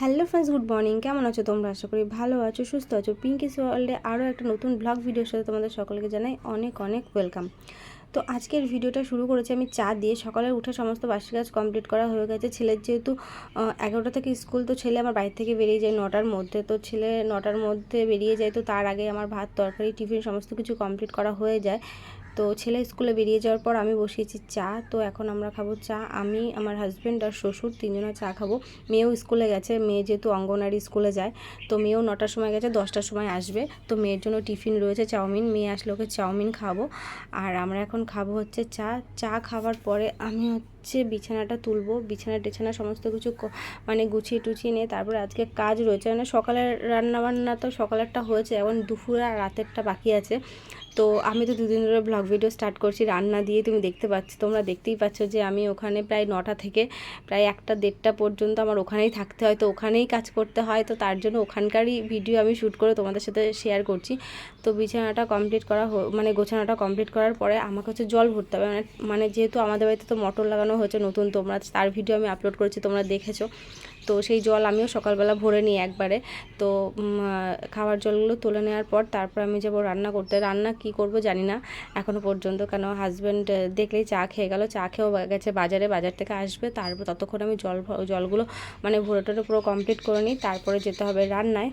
Hello friends, good morning. কেমন আছো তোমরা? আশা করি ভালো আছো, সুস্থ আছো। পিঙ্কিস ওয়ার্ল্ডে আরও একটা নতুন ব্লগ ভিডিওর সাথে তোমাদের সকলকে জানাই অনেক অনেক ওয়েলকাম তো আজকের ভিডিওটা শুরু করেছি আমি চা দিয়ে। সকালে উঠে সমস্ত বাসি কাজ কমপ্লিট করা হয়ে গেছে। ছেলের যেহেতু এগারোটা থেকে স্কুল তো ছেলে আমার বাড়ি থেকে বেরিয়ে যায় নটার মধ্যে। তো ছেলে নটার মধ্যে বেরিয়ে যায়, তো তার আগে আমার ভাত, তরকারি, টিফিন সমস্ত কিছু কমপ্লিট করা হয়ে যায়। তো ছেলে স্কুলে বেরিয়ে যাওয়ার পর আমি বসিয়েছি চা। তো এখন আমরা খাব চা। আমি, আমার হাজব্যান্ড আর শ্বশুর তিনজনে চা খাব। মেয়েও স্কুলে গেছে। মেয়ে যেহেতু অঙ্গনারী স্কুলে যায়, তো মেয়েও নটার সময় গেছে, দশটার সময় আসবে। তো মেয়ের জন্য টিফিন রয়েছে, চাউমিন। মেয়ে আসলে ওকে চাউমিন খাব। আর আমরা এখন খাব হচ্ছে চা। চা খাওয়ার পরে আমি হচ্ছে বিছানাটা তুলবো। বিছানা টিছানা সমস্ত কিছু মানে গুছিয়ে টুছিয়ে নিয়ে তারপরে আজকে কাজ রয়েছে। মানে সকালের রান্নাবান্না তো সকালেরটা হয়েছে। এখন দুপুরে আর রাতেরটা বাকি আছে। তো আমি তো দুদিন ধরে ব্লগ ভিডিও স্টার্ট করছি, রান্না দিয়ে তুমি দেখতে পাচ্ছ, তোমরা দেখতেই পাচ্ছ যে আমি ওখানে প্রায় নটা থেকে প্রায় একটা দেড়টা পর্যন্ত আমার ওখানেই থাকতে হয়, তো ওখানেই কাজ করতে হয়, তো তার জন্য ওখানকারই ভিডিও আমি শ্যুট করে তোমাদের সাথে শেয়ার করছি। তো বিছানাটা কমপ্লিট করা মানে গোছানোটা কমপ্লিট করার পরে আমাকে হচ্ছে জল ভরতে হবে মানে মানে যেহেতু আমাদের বাড়িতে তো মোটর লাগানো হয়েছে নতুন, তোমরা তার ভিডিও আমি আপলোড করেছি, তোমরা দেখেছ। তো সেই জল আমিও সকালবেলা ভরে নিই একবারে। তো খাওয়ার জলগুলো তুলে নেওয়ার পর তারপর আমি যাব রান্না করতে। রান্না কি করব জানি না এখনও পর্যন্ত। কেন হাজব্যান্ড দেখলেই চা খেয়ে গেল। চা খেয়েও গেছে বাজারে, বাজার থেকে আসবে। তারপর ততক্ষণ আমি জল, জলগুলো মানে ভরে টরে পুরো কমপ্লিট করে নিই। তারপরে যেতে হবে রান্নায়।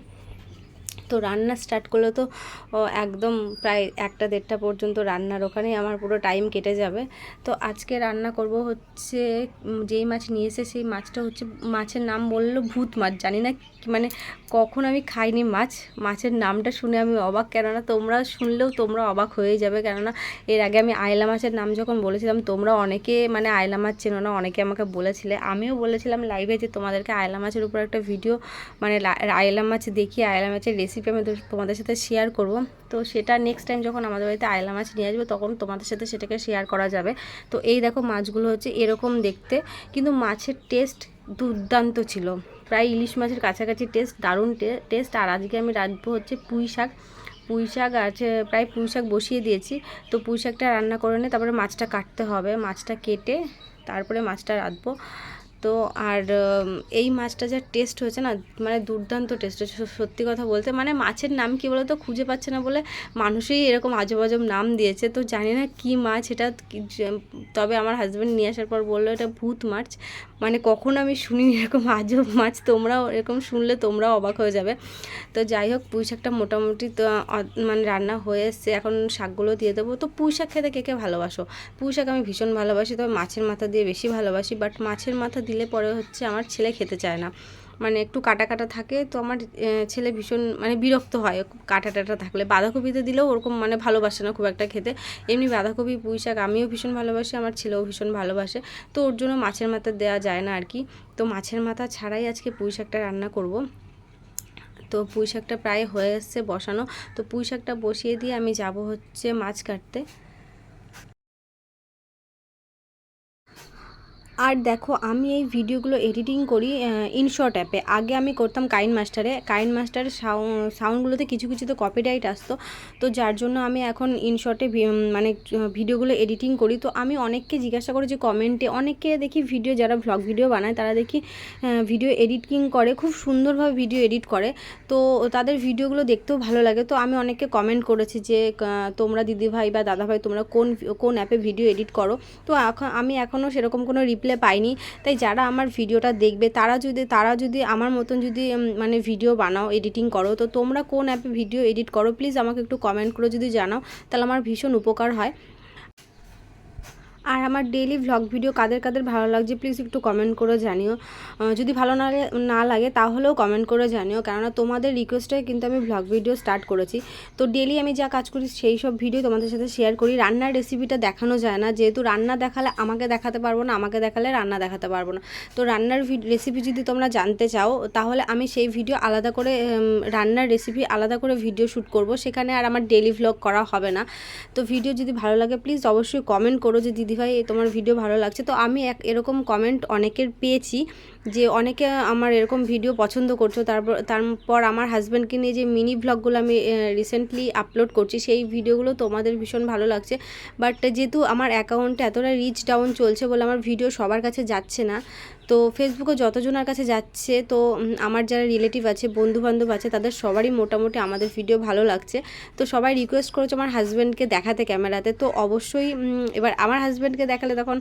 তো রান্না স্টার্ট করলে তো একদম প্রায় একটা দেড়টা পর্যন্ত রান্নার ওখানেই আমার পুরো টাইম কেটে যাবে। তো আজকে রান্না করব হচ্ছে যেই মাছ নিয়ে এসে সেই মাছটা হচ্ছে, মাছের নাম বলল ভূত মাছ। জানি না মানে কখন আমি খাইনি মাছ, মাছের নামটা শুনে আমি অবাক। কেননা তোমরা শুনলেও তোমরা অবাক হয়ে যাবে। কেননা এর আগে আমি আয়লা মাছের নাম যখন বলেছিলাম, তোমরা অনেকে মানে আয়লা মাছ চেনো না, অনেকে আমাকে বলেছিলে। আমিও বলেছিলাম লাইভে যে তোমাদেরকে আয়লা মাছের উপর একটা ভিডিও মানে আয়লা মাছ দেখি আয়লা মাছের রেসিপি আমি তোমাদের সাথে শেয়ার করব। তো সেটা নেক্সট টাইম যখন আমাদের বাড়িতে আয়লা মাছ নিয়ে আসবে, তখন তোমাদের সাথে সেটাকে শেয়ার করা যাবে। তো এই দেখো মাছগুলো হচ্ছে এরকম দেখতে, কিন্তু মাছের টেস্ট দুর্দান্ত ছিল। প্রায় ইলিশ মাছের কাছাকাছি টেস্ট দারুণ টেস্ট আর আজকে আমি রাঁধবো হচ্ছে পুঁই শাক। পুঁই শাক আছে, প্রায় পুঁই শাক বসিয়ে দিয়েছি। তো পুঁই শাকটা রান্না করে নিয়ে তারপরে মাছটা কাটতে হবে। মাছটা কেটে তারপরে মাছটা রাঁধবো। তো আর এই মাছটা যা টেস্ট হয়েছে না মানে দুর্দান্ত টেস্ট হয়েছে সত্যি কথা বলতে মানে মাছের নাম কি বলো তো খুঁজে পাচ্ছে না বলে মানুষই এরকম আজব আজব নাম দিয়েছে। তো জানি না কি মাছ, এটা তবে আমার হাজব্যান্ড নিয়ে আসার পর বলল এটা ভূত মাছ মানে কখন আমি শুনি এরকম, আজও মাছ তোমরাও এরকম শুনলে তোমরাও অবাক হয়ে যাবে। তো যাই হোক, পুঁই শাকটা মোটামুটি তো মানে রান্না হয়ে এসছে। এখন শাকগুলো দিয়ে দেবো। তো পুঁই শাক খেতে কে কে ভালোবাসো? পুঁই শাক আমি ভীষণ ভালোবাসি, তবে মাছের মাথা দিয়ে বেশি ভালোবাসি। বাট মাছের মাথা দিলে পরে হচ্ছে আমার ছেলে খেতে চায় না। মানে একটু কাটা কাটা থাকে, তো আমার ছেলে ভীষণ মানে বিরক্ত হয় কাটা টাটা থাকলে। বাঁধাকপিতে দিলেও ওরকম মানে ভালোবাসে না খুব একটা খেতে। এমনি বাঁধাকপি পুঁই শাক আমিও ভীষণ ভালোবাসি, আমার ছেলেও ভীষণ ভালোবাসে। তো ওর জন্য মাছের মাথা দেওয়া যায় না আর কি। তো মাছের মাথা ছাড়াই আজকে পুঁই শাকটা রান্না করব। তো পুঁই শাকটা প্রায় হয়ে এসছে বসানো। তো পুঁই শাকটা বসিয়ে দিয়ে আমি যাব হচ্ছে মাছ কাটতে। আর দেখো, আমি এই ভিডিওগুলো এডিটিং করি ইনশর্ট অ্যাপে আগে আমি করতাম কাইন মাস্টারে কাইন মাস্টারের সাউন্ডগুলোতে কিছু কিছু তো কপিরাইট আসতো। তো যার জন্য আমি এখন ইনশর্টে মানে ভিডিওগুলো এডিটিং করি। তো আমি অনেককে জিজ্ঞাসা করেছি কমেন্টে অনেককে দেখি ভিডিও, যারা ভ্লগ ভিডিও বানায়, তারা দেখি ভিডিও এডিটিং করে, খুব সুন্দরভাবে ভিডিও এডিট করে। তো তাদের ভিডিওগুলো দেখতেও ভালো লাগে। তো আমি অনেককে কমেন্ট করেছি যে তোমরা দিদিভাই বা দাদাভাই, তোমরা কোন কোন অ্যাপে ভিডিও এডিট করো? তো এখন আমি এখনও সেরকম কোনো রিপ্লাই পাইনি। তাই যারা আমার ভিডিওটা দেখবে, তারা যদি তারা যদি আমার মতন যদি মানে ভিডিও বানাও এডিটিং করো, তো তোমরা কোন অ্যাপে ভিডিও এডিট করো প্লিজ আমাকে একটু কমেন্ট করে যদি জানাও, তাহলে আমার ভীষণ উপকার হয়। আর আমার ডেইলি ভ্লগ ভিডিও কাদের কাদের ভালো লাগছে প্লিজ একটু কমেন্ট করে জানিও। যদি ভালো না না লাগে, তাহলেও কমেন্ট করে জানিও। কেননা তোমাদের রিকোয়েস্টে কিন্তু আমি ভ্লগ ভিডিও স্টার্ট করেছি। তো ডেলি আমি যা কাজ করি, সেই সব ভিডিও তোমাদের সাথে শেয়ার করি। রান্নার রেসিপিটা দেখানো যায় না। যেহেতু রান্না দেখালে আমাকে দেখাতে পারব না, আমাকে দেখালে রান্না দেখাতে পারব না। তো রান্নার রেসিপি যদি তোমরা জানতে চাও, তাহলে আমি সেই ভিডিও আলাদা করে রান্নার রেসিপি আলাদা করে ভিডিও শ্যুট করব। সেখানে আর আমার ডেলি ভ্লগ করা হবে না। তো ভিডিও যদি ভালো লাগে প্লিজ অবশ্যই কমেন্ট করো যে দিদিভাই তোমার ভিডিও ভালো লাগছে। তো আমি এক এরকম কমেন্ট অনেকের পেয়েছি। যে অনেকে আমার এরকম ভিডিও পছন্দ করছ, তারপর তারপর আমার হাজব্যান্ডকে নিয়ে যে মিনি ব্লগগুলো আমি রিসেন্টলি আপলোড করছি, সেই ভিডিওগুলো তোমাদের ভীষণ ভালো লাগছে। বাট যেহেতু আমার অ্যাকাউন্টে এতটা রিচ ডাউন চলছে বলে আমার ভিডিও সবার কাছে যাচ্ছে না, তো ফেসবুকে যতজনের কাছে যাচ্ছে, তো আমার যারা রিলেটিভ আছে বন্ধু বান্ধব আছে, তাদের সবারই মোটামুটি আমাদের ভিডিও ভালো লাগছে। তো সবাই রিকোয়েস্ট করেছে আমার হাজব্যান্ডকে দেখাতে ক্যামেরাতে তো অবশ্যই এবার আমার হাজব্যান্ডকে দেখালে তখন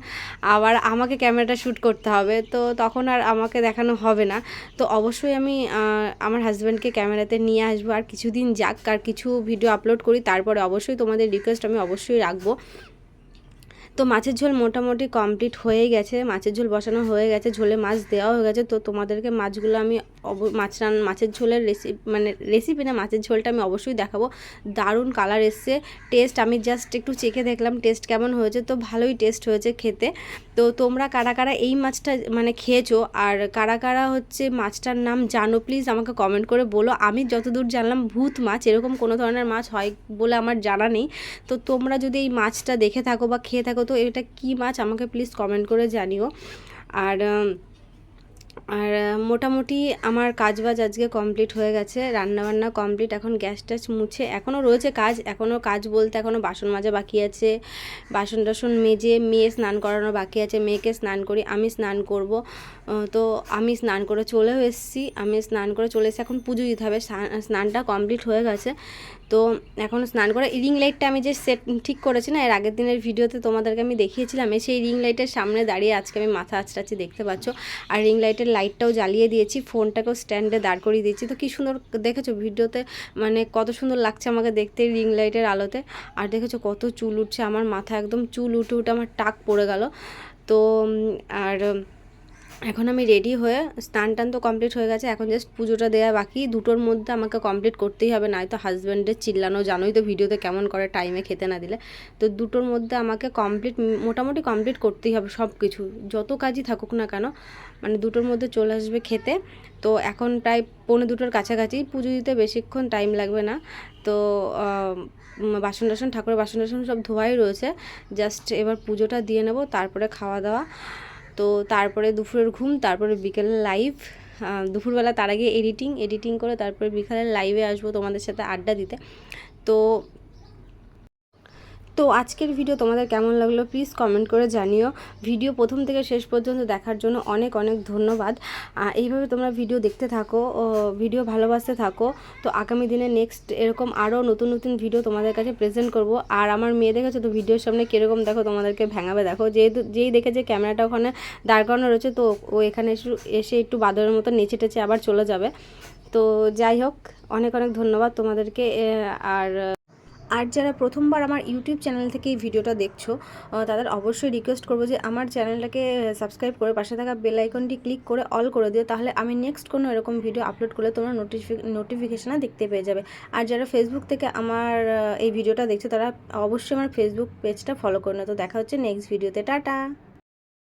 আবার আমাকে ক্যামেরাটা শ্যুট করতে হবে। তো তখন আর আমাকে দেখানো হবে না। তো অবশ্যই আমি আমার হাজব্যান্ডকে ক্যামেরাতে নিয়ে আসব। আর কিছুদিন যাক, আর কিছু ভিডিও আপলোড করি, তারপরে অবশ্যই তোমাদের রিকোয়েস্ট আমি অবশ্যই রাখব। তো মাছের ঝোল মোটামুটি কমপ্লিট হয়ে গেছে। মাছের ঝোল বসানো হয়ে গেছে, ঝোলে মাছ দেওয়া হয়ে গেছে। তো তোমাদেরকে মাছগুলো আমি মাছ রান মাছের ঝোলের রেসিপি মানে রেসিপি না, মাছের ঝোলটা আমি অবশ্যই দেখাবো। দারুণ কালার এসছে। টেস্ট আমি জাস্ট একটু চেখে দেখলাম টেস্ট কেমন হয়েছে। তো ভালোই টেস্ট হয়েছে খেতে। তো তোমরা কারা কারা এই মাছটা মানে খেয়েছো? আর কারা কারা হচ্ছে মাছটার নাম জানো? প্লিজ আমাকে কমেন্ট করে বলো। আমি যতদূর জানলাম ভূত মাছ, এরকম কোনো ধরনের মাছ হয় বলে আমার জানা নেই। তো তোমরা যদি এই মাছটা দেখে থাকো বা খেয়ে থাকো, তো এটা কী মাছ? আমাকে প্লিজ কমেন্ট করে জানিও। আর আর মোটামুটি আমার কাজ বাজ আজকে কমপ্লিট হয়ে গেছে। রান্নাবান্না কমপ্লিট এখন গ্যাস ট্যাস মুছে এখনও রয়েছে কাজ এখনও কাজ বলতে এখনও বাসন মাজা বাকি আছে। বাসন টাসন মেজে মেয়ে স্নান করানো বাকি আছে, মেয়েকে স্নান করি, আমি স্নান করব। তো আমি স্নান করে চলেও এসেছি, আমি স্নান করে চলে এসেছি, এখন পুজো দিতে হবে স্নানটা কমপ্লিট হয়ে গেছে। তো এখন স্নান করে রিং লাইটটা আমি যে সেট ঠিক করেছি না, এর আগের দিনের ভিডিওতে তোমাদেরকে আমি দেখিয়েছিলাম সেই রিং লাইটের সামনে দাঁড়িয়ে আজকে আমি মাথা আঁচড়াচ্ছি দেখতে পাচ্ছ? আর রিং লাইটের লাইটটাও জ্বালিয়ে দিয়েছি ফোনটাকেও স্ট্যান্ডে দাঁড় করিয়ে দিয়েছি। তো কী সুন্দর দেখেছ ভিডিওতে? মানে কত সুন্দর লাগছে আমাকে দেখতে রিং লাইটের আলোতে। আর দেখেছ কত চুল উঠছে, আমার মাথা একদম চুল উঠে উঠে আমার টাক পড়ে গেল। তো আর এখন আমি রেডি হয়ে স্নান টান তো কমপ্লিট হয়ে গেছে, এখন জাস্ট পুজোটা দেওয়া বাকি। দুটোর মধ্যে আমাকে কমপ্লিট করতেই হবে নয়তো হাজব্যান্ডের চিল্লানো, জানোই তো ভিডিওতে কেমন করে টাইমে খেতে না দিলে। তো দুটোর মধ্যে আমাকে কমপ্লিট মোটামুটি কমপ্লিট করতেই হবে সব কিছু যত কাজই থাকুক না কেন মানে দুটোর মধ্যে চলে আসবে খেতে। তো এখন প্রায় পৌনে দুটোর কাছাকাছি, পুজো দিতে বেশিক্ষণ টাইম লাগবে না। তো বাসন টাসন, ঠাকুরের বাসন টাসন সব ধোয়াই রয়েছে। জাস্ট এবার পুজোটা দিয়ে নেব, তারপরে খাওয়া দাওয়া। তো তারপরে দুপুরের ঘুম, তারপরে বিকেলে লাইভ দুপুরবেলা তার আগে এডিটিং এডিটিং করে তারপরে বিকালে লাইভে আসব তোমাদের সাথে আড্ডা দিতে। তো তো আজকের ভিডিও তোমাদের কেমন লাগল প্লিজ কমেন্ট করে জানিও। ভিডিও প্রথম থেকে শেষ পর্যন্ত দেখার জন্য অনেক অনেক ধন্যবাদ। এইভাবে তোমরা ভিডিও দেখতে থাকো ভিডিও ভালোবাসতে থাকো। তো আগামী দিনে নেক্সট এরকম আরও নতুন নতুন ভিডিও তোমাদের কাছে প্রেজেন্ট করব। আর আমার মেয়ে দেখেছ তো ভিডিওর সামনে কীরকম দেখো, তোমাদেরকে ভেঙাবে। দেখো, যেহেতু, যেই দেখে যে ক্যামেরাটা ওখানে দাঁড় করানো রয়েছে, তো ও এখানে এসে একটু বাদরের মতো নেচে টেচে আবার চলে যাবে। তো যাই হোক, অনেক অনেক ধন্যবাদ তোমাদেরকে আর আর যারা প্রথমবার আমার ইউটিউব চ্যানেল থেকে এই ভিডিওটা দেখছ তাদের অবশ্যই রিকোয়েস্ট করব যে আমার চ্যানেলটাকে সাবস্ক্রাইব করে পাশে থাকা বেল আইকনটি ক্লিক করে অল করে দিও, তাহলে আমি নেক্সট কোনো এরকম ভিডিও আপলোড করলে তোমরা নোটিফি নোটিফিকেশানে দেখতে পেয়ে যাবে। আর যারা ফেসবুক থেকে আমার এই ভিডিওটা দেখছ, তারা অবশ্যই আমার ফেসবুক পেজটা ফলো করে নেয় তো দেখা হচ্ছে নেক্সট ভিডিওতে টাটা!